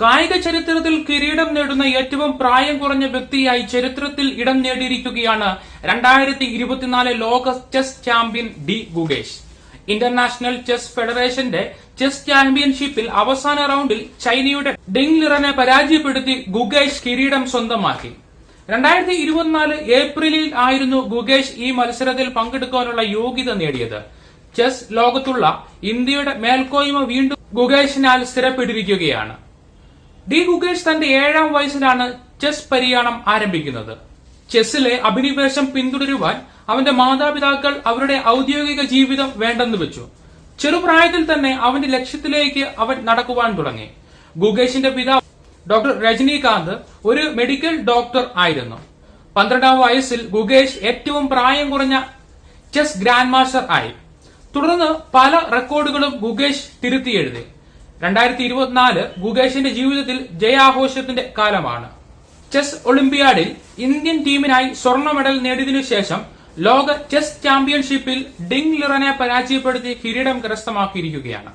കായിക ചരിത്രത്തിൽ കിരീടം നേടുന്ന ഏറ്റവും പ്രായം കുറഞ്ഞ വ്യക്തിയായി ചരിത്രത്തിൽ ഇടം നേടിയിരിക്കുകയാണ് രണ്ടായിരത്തി ഇരുപത്തിനാല് ലോക chess champion D Gukesh international chess ഫെഡറേഷന്റെ ചെസ് ചാമ്പ്യൻഷിപ്പിൽ അവസാന റൗണ്ടിൽ ചൈനയുടെ ഡിങ് ലിറനെ പരാജയപ്പെടുത്തി ഗുഗേഷ് കിരീടം സ്വന്തമാക്കി. രണ്ടായിരത്തി ഇരുപത്തിനാല് ഏപ്രിലിൽ ആയിരുന്നു ഗുഗേഷ് ഈ മത്സരത്തിൽ പങ്കെടുക്കാനുള്ള യോഗ്യത നേടിയത്. ചെസ് ലോകത്തുള്ള ഇന്ത്യയുടെ മേൽക്കോയ്മ വീണ്ടും ഗുഗേഷിനാൽ സ്ഥിരപ്പെട്ടിരിക്കുകയാണ്. ഡി ഗുഗേഷ് തന്റെ ഏഴാം വയസ്സിലാണ് ചെസ് പര്യടനം ആരംഭിക്കുന്നത്. ചെസ്സിലെ അഭിനിവേശം പിന്തുടരുവാൻ അവന്റെ മാതാപിതാക്കൾ അവരുടെ ഔദ്യോഗിക ജീവിതം വേണ്ടെന്ന് വെച്ചു. ചെറുപ്രായത്തിൽ തന്നെ അവന്റെ ലക്ഷ്യത്തിലേക്ക് അവൻ നടക്കുവാൻ തുടങ്ങി. ഗുഗേഷിന്റെ പിതാവ് ഡോക്ടർ രജനീകാന്ത് ഒരു മെഡിക്കൽ ഡോക്ടർ ആയിരുന്നു. പന്ത്രണ്ടാം വയസ്സിൽ ഗുഗേഷ് ഏറ്റവും പ്രായം കുറഞ്ഞ ചെസ് ഗ്രാൻഡ് മാസ്റ്റർ ആയി. തുടർന്ന് പല റെക്കോർഡുകളും ഗുഗേഷ് തിരുത്തി എഴുതി. രണ്ടായിരത്തി ഇരുപത്തിനാല് ഗുഗേഷിന്റെ ജീവിതത്തിൽ ജയാഘോഷത്തിന്റെ കാലമാണ്. ചെസ് ഒളിമ്പിയാഡിൽ ഇന്ത്യൻ ടീമിനായി സ്വർണ മെഡൽ നേടിയതിനു ശേഷം ലോക ചെസ് ചാമ്പ്യൻഷിപ്പിൽ ഡിങ് ലിറനെ പരാജയപ്പെടുത്തി കിരീടം കരസ്ഥമാക്കിയിരിക്കുകയാണ്.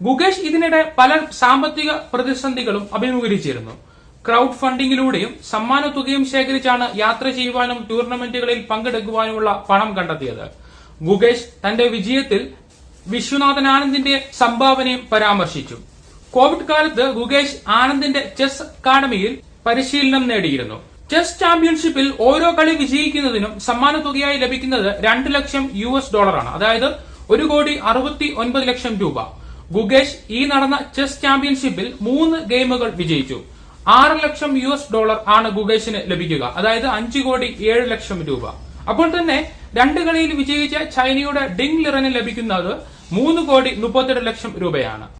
ഗുഗേഷ് ഇതിനിടെ പല സാമ്പത്തിക പ്രതിസന്ധികളും അഭിമുഖീകരിച്ചിരുന്നു. ക്രൗഡ് ഫണ്ടിങ്ങിലൂടെയും സമ്മാന തുകയും ശേഖരിച്ചാണ് യാത്ര ചെയ്യുവാനും ടൂർണമെന്റുകളിൽ പങ്കെടുക്കുവാനുമുള്ള പണം കണ്ടെത്തിയത്. ഗുഗേഷ് തന്റെ വിജയത്തിൽ വിശ്വനാഥൻ ആനന്ദിന്റെ സംഭാവനയും പരാമർശിച്ചു. കോവിഡ് കാലത്ത് ഗുകേഷ് ആനന്ദിന്റെ ചെസ് അക്കാദമിയിൽ പരിശീലനം നേടിയിരുന്നു. ചെസ് ചാമ്പ്യൻഷിപ്പിൽ ഓരോ കളി വിജയിക്കുന്നതിനും സമ്മാന തുകയായി ലഭിക്കുന്നത് രണ്ട് ലക്ഷം യു എസ് ഡോളറാണ്. അതായത് ഒരു കോടി അറുപത്തി ഒൻപത് ലക്ഷം രൂപ. ഗുകേഷ് ഈ നടന്ന ചെസ് ചാമ്പ്യൻഷിപ്പിൽ മൂന്ന് ഗെയിമുകൾ വിജയിച്ചു. ആറ് ലക്ഷം യു എസ് ഡോളർ ആണ് ഗുകേഷിന് ലഭിക്കുക. അതായത് അഞ്ചു കോടി ഏഴ് ലക്ഷം രൂപ. അപ്പോൾ തന്നെ രണ്ട് കളിയിൽ വിജയിച്ച ചൈനയുടെ ഡിങ് ലിറന് ലഭിക്കുന്നത് മൂന്ന് കോടി മുപ്പത്തെട്ട് ലക്ഷം രൂപയാണ്.